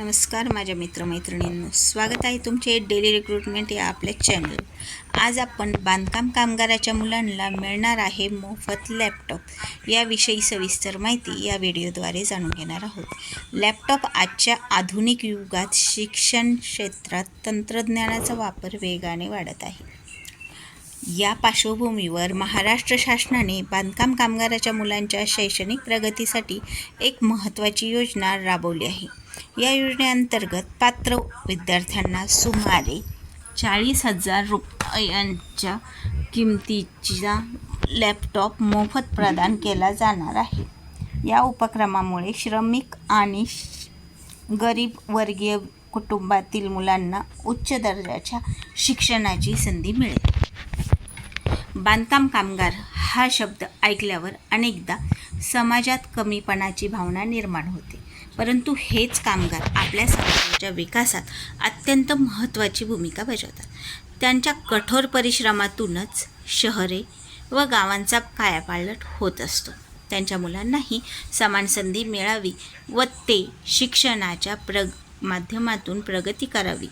नमस्कार माझ्या मित्रमैत्रिणींनो. स्वागत आहे तुमचे डेली रिक्रुटमेंट या आपल्या चॅनल आज आपण बांधकाम कामगाराच्या मुलांना मिळणार आहे मोफत लॅपटॉप याविषयी सविस्तर माहिती या व्हिडिओद्वारे जाणून घेणार आहोत. लॅपटॉप आजच्या आधुनिक युगात शिक्षण क्षेत्रात तंत्रज्ञानाचा वापर वेगाने वाढत आहे. या पार्श्वभूमीवर महाराष्ट्र शासनाने बांधकाम कामगाराच्या मुलांच्या शैक्षणिक प्रगतीसाठी एक महत्त्वाची योजना राबवली आहे. या योजनेअंतर्गत पात्र विद्यार्थ्यांना सुमारे चाळीस हजार रुपयांच्या किमतीचा लॅपटॉप मोफत प्रदान केला जाणार आहे. या उपक्रमामुळे श्रमिक आणि श- गरीब वर्गीय कुटुंबातील मुलांना उच्च दर्जाच्या शिक्षणाची संधी मिळेल. बांधकाम कामगार हा शब्द ऐकल्यावर अनेकदा समाजात कमीपणाची भावना निर्माण होते. परंतु हेच कामगार आपल्या समाजाच्या विकासात अत्यंत महत्त्वाची भूमिका बजावतात. त्यांच्या कठोर परिश्रमातूनच शहरे व गावांचा कायापालट होत असतो. त्यांच्या मुलांनाही समान संधी मिळावी व ते शिक्षणाच्या प्रग माध्यमातून प्रगती करावी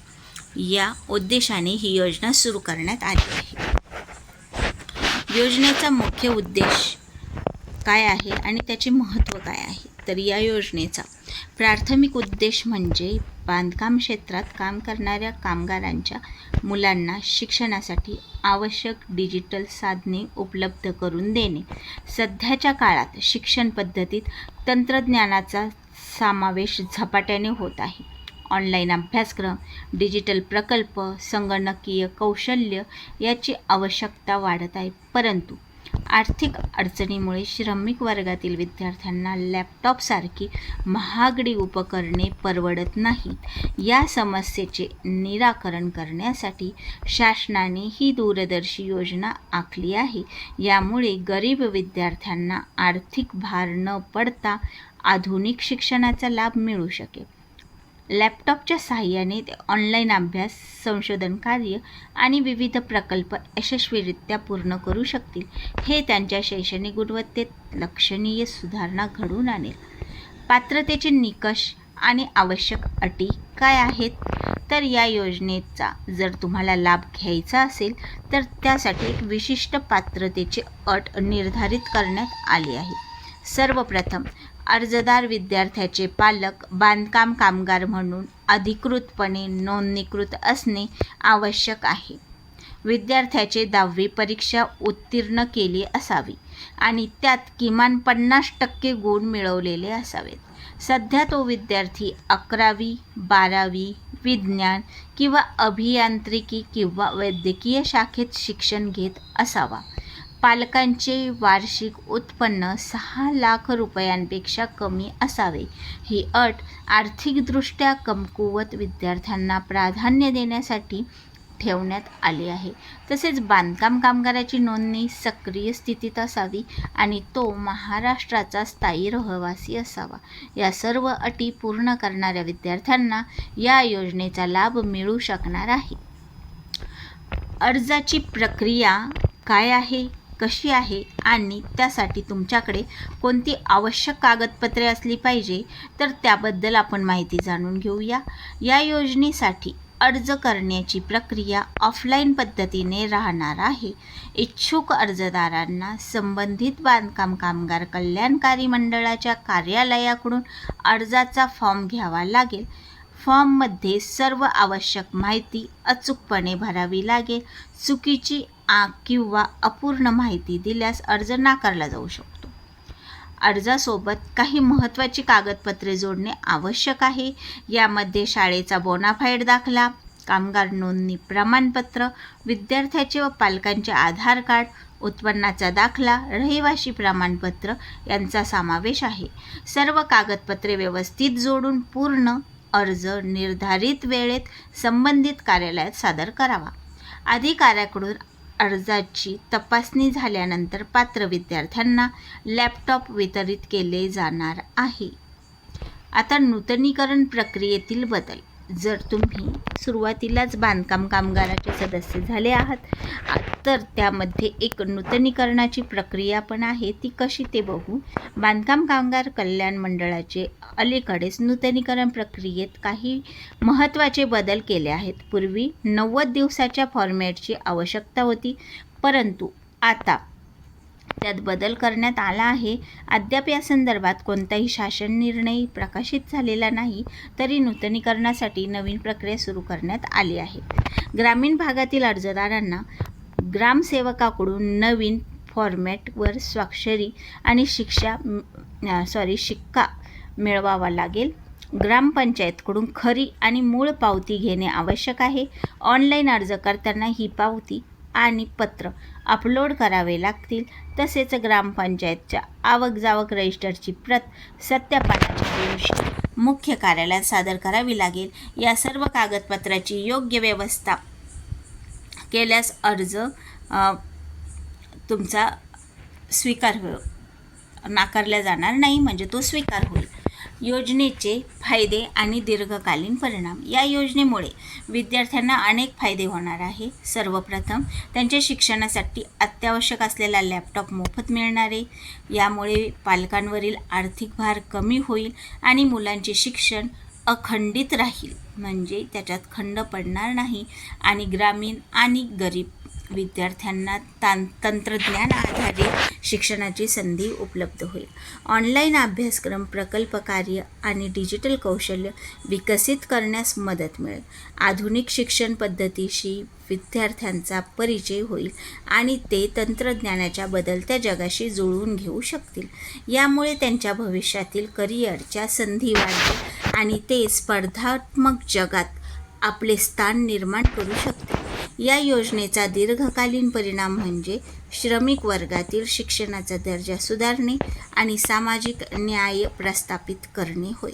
या उद्देशाने ही योजना सुरू करण्यात आली आहे. योजनेचा मुख्य उद्देश काय आहे आणि त्याचे महत्त्व काय आहे? तर या योजनेचा प्राथमिक उद्देश म्हणजे बांधकाम क्षेत्रात काम करणाऱ्या कामगारांच्या मुलांना शिक्षणासाठी आवश्यक डिजिटल साधने उपलब्ध करून देणे. सध्याच्या काळात शिक्षण पद्धतीत तंत्रज्ञानाचा समावेश झपाट्याने होत आहे. ऑनलाईन अभ्यासक्रम डिजिटल प्रकल्प संगणकीय कौशल्य याची आवश्यकता वाढत आहे. परंतु आर्थिक अडचणीमुळे श्रमिक वर्गातील विद्यार्थ्यांना लॅपटॉपसारखी महागडी उपकरणे परवडत नाहीत. या समस्येचे निराकरण करण्यासाठी शासनाने ही दूरदर्शी योजना आखली आहे. यामुळे गरीब विद्यार्थ्यांना आर्थिक भार न पडता आधुनिक शिक्षणाचा लाभ मिळू शकेल. लॅपटॉपच्या साहाय्याने ते ऑनलाईन अभ्यास संशोधन कार्य आणि विविध प्रकल्प यशस्वीरित्या पूर्ण करू शकतील. हे त्यांच्या शैक्षणिक गुणवत्तेत लक्षणीय सुधारणा घडवून आणेल. पात्रतेचे निकष आणि आवश्यक अटी काय आहेत? तर या योजनेचा जर तुम्हाला लाभ घ्यायचा असेल तर त्यासाठी एक विशिष्ट पात्रतेची अट निर्धारित करण्यात आली आहे. सर्वप्रथम अर्जदार विद्यार्थ्याचे पालक बांधकाम कामगार म्हणून अधिकृतपणे नोंदणीकृत असणे आवश्यक आहे. विद्यार्थ्याचे दहावी परीक्षा उत्तीर्ण केली असावी आणि त्यात किमान पन्नास टक्के गुण मिळवलेले असावेत. सध्या तो विद्यार्थी अकरावी बारावी विज्ञान किंवा अभियांत्रिकी किंवा वैद्यकीय शाखेत शिक्षण घेत असावा. पालकांचे वार्षिक उत्पन्न सहा लाख रुपयांपेक्षा कमी असावे. ही अट आर्थिकदृष्ट्या कमकुवत विद्यार्थ्यांना प्राधान्य देण्यासाठी ठेवण्यात आली आहे. तसेच बांधकाम कामगाराची नोंदणी सक्रिय स्थितीत असावी आणि तो महाराष्ट्राचा स्थायी रहिवासी असावा. या सर्व अटी पूर्ण करणाऱ्या विद्यार्थ्यांना या योजनेचा लाभ मिळू शकणार आहे. अर्जाची प्रक्रिया काय आहे? कशी आहे आणि त्यासाठी तुमच्याकडे कोणती आवश्यक कागदपत्रे असली पाहिजे तर त्याबद्दल आपण माहिती जाणून घेऊया. या योजनेसाठी अर्ज करण्याची प्रक्रिया ऑफलाईन पद्धतीने राहणार आहे. इच्छुक अर्जदारांना संबंधित बांधकाम कामगार कल्याणकारी मंडळाच्या कार्यालयाकडून अर्जाचा फॉर्म घ्यावा लागेल. फॉर्ममध्ये सर्व आवश्यक माहिती अचूकपणे भरावी लागेल. चुकीची आ किंवा अपूर्ण माहिती दिल्यास अर्ज नाकारला जाऊ शकतो. अर्जासोबत काही महत्त्वाची कागदपत्रे जोडणे आवश्यक आहे. यामध्ये शाळेचा बोनाफाईड दाखला कामगार नोंदणी प्रमाणपत्र विद्यार्थ्याचे व पालकांचे आधार कार्ड उत्पन्नाचा दाखला रहिवाशी प्रमाणपत्र यांचा समावेश आहे. सर्व कागदपत्रे व्यवस्थित जोडून पूर्ण अर्ज निर्धारित वेळेत संबंधित कार्यालयात सादर करावा. अधिकाऱ्याकडून अर्जाची तपासणी झाल्यानंतर पात्र विद्यार्थ्यांना लॅपटॉप वितरित केले जाणार आहे. आता नूतनीकरण प्रक्रियेतील बदल. जर तुम्ही सुरुवातीलाच बांधकाम कामगाराचे सदस्य झाले आहात तर त्यामध्ये एक नूतनीकरणाची प्रक्रिया पण आहे. ती कशी ते बघू. बांधकाम कामगार कल्याण मंडळाचे अलीकडेच नूतनीकरण प्रक्रियेत काही महत्त्वाचे बदल केले आहेत. पूर्वी नव्वद दिवसाच्या फॉर्मॅटची आवश्यकता होती परंतु आता त्यात बदल करण्यात आला आहे. अद्याप या संदर्भात कोणताही शासन निर्णय प्रकाशित झालेला नाही तरी नूतनीकरणासाठी नवीन प्रक्रिया सुरू करण्यात आली आहे. ग्रामीण भागातील अर्जदारांना ग्रामसेवकाकडून नवीन फॉर्मॅटवर स्वाक्षरी आणि शिक्षा सॉरी शिक्का मिळवावा लागेल. ग्रामपंचायतकडून खरी आणि मूळ पावती घेणे आवश्यक आहे. ऑनलाईन अर्ज करताना ही पावती आणि पत्र अपलोड करावे लागतील. तसेच ग्रामपंचायतच्या आवक जावक रजिस्टरची प्रत सत्यापनाच्या दिवशी मुख्य कार्यालयात सादर करावी लागेल. या सर्व कागदपत्राची योग्य व्यवस्था केल्यास अर्ज तुमचा स्वीकार हो नाकारला जाणार नाही म्हणजे तो स्वीकार होईल. योजनेचे फायदे आणि दीर्घकालीन परिणाम. या योजनेमुळे विद्यार्थ्यांना अनेक फायदे होणार आहे. सर्वप्रथम त्यांच्या शिक्षणासाठी अत्यावश्यक असलेला लॅपटॉप मोफत मिळणार. आहे यामुळे पालकांवरील आर्थिक भार कमी होईल आणि मुलांचे शिक्षण अखंडित राहील. म्हणजे त्याच्यात खंड पडणार नाही आणि ग्रामीण आणि गरीब विद्यार्थ्यांना तां तंत्रज्ञान आधारित शिक्षणाची संधी उपलब्ध होईल. ऑनलाईन अभ्यासक्रम प्रकल्प कार्य आणि डिजिटल कौशल्य विकसित करण्यास मदत मिळेल. आधुनिक शिक्षण पद्धतीशी विद्यार्थ्यांचा परिचय होईल आणि ते तंत्रज्ञानाच्या बदलत्या जगाशी जुळवून घेऊ शकतील. यामुळे त्यांच्या भविष्यातील करिअरच्या संधी वाढतील आणि ते स्पर्धात्मक जगात आपले स्थान निर्माण करू शकतील. या योजनेचा दीर्घकालीन परिणाम म्हणजे श्रमिक वर्गातील शिक्षणाचा दर्जा सुधारणे आणि सामाजिक न्याय प्रस्थापित करणे होय.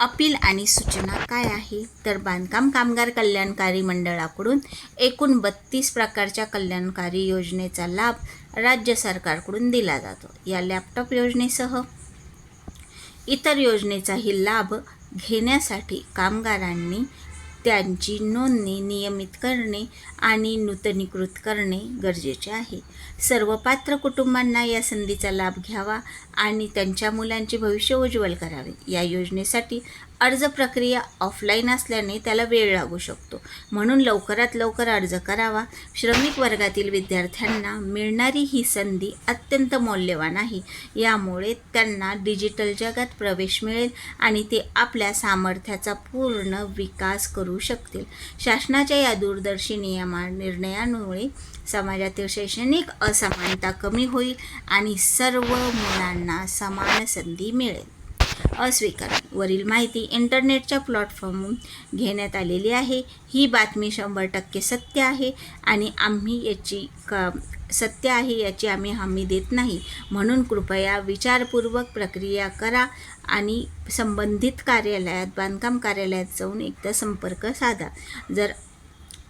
अपील आणि सूचना काय आहे? तर बांधकाम कामगार कल्याणकारी मंडळाकडून एकूण बत्तीस प्रकारच्या कल्याणकारी योजनेचा लाभ राज्य सरकारकडून दिला जातो. या लॅपटॉप योजनेसह इतर योजनेचाही लाभ घेण्यासाठी कामगारांनी त्यांची नोंदणी नियमित करणे आणि नूतनीकृत करणे गरजेचे आहे. सर्व पात्र कुटुंबांना या संधीचा लाभ घ्यावा आणि त्यांच्या मुलांचे भविष्य उज्ज्वल करावे. या योजनेसाठी अर्ज प्रक्रिया ऑफलाईन असल्याने त्याला वेळ लागू शकतो. म्हणून लवकरात लवकर अर्ज करावा. श्रमिक वर्गातील विद्यार्थ्यांना मिळणारी ही संधी अत्यंत मौल्यवान आहे. यामुळे त्यांना डिजिटल जगात प्रवेश मिळेल आणि ते आपल्या सामर्थ्याचा पूर्ण विकास करू शकतील. शासनाच्या या दूरदर्शी नियमा निर्णयामुळे समाजातील शैक्षणिक असमानता कमी होईल आणि सर्व मुलांना समान संधी मिळेल. अस्वीकरण वरील माहिती इंटरनेटच्या प्लॅटफॉर्मवरून घेण्यात आलेली आहे. ही बातमी शंभर टक्के सत्य आहे आणि आम्ही याची क सत्य आहे याची आम्ही हमी देत नाही. म्हणून कृपया विचारपूर्वक प्रक्रिया करा आणि संबंधित कार्यालयात बांधकाम कार्यालयात जाऊन एकदा संपर्क साधा. जर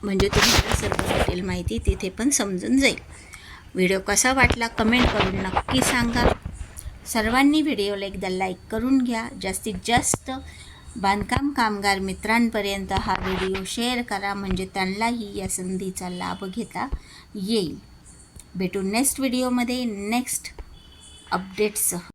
म्हणजे तुम्हाला सर्व डिटेल माहिती तिथे पण समजून जाईल. व्हिडिओ कसा वाटला कमेंट करून नक्की सांगा. सर्वांनी व्हिडिओला एकदा लाईक करून घ्या. जास्तीत जास्त बांधकाम कामगार मित्रांपर्यंत हा व्हिडिओ शेअर करा. म्हणजे त्यांनाही या संधीचा लाभ घेता येईल. भेटू नेक्स्ट व्हिडिओमध्ये नेक्स्ट अपडेट्ससह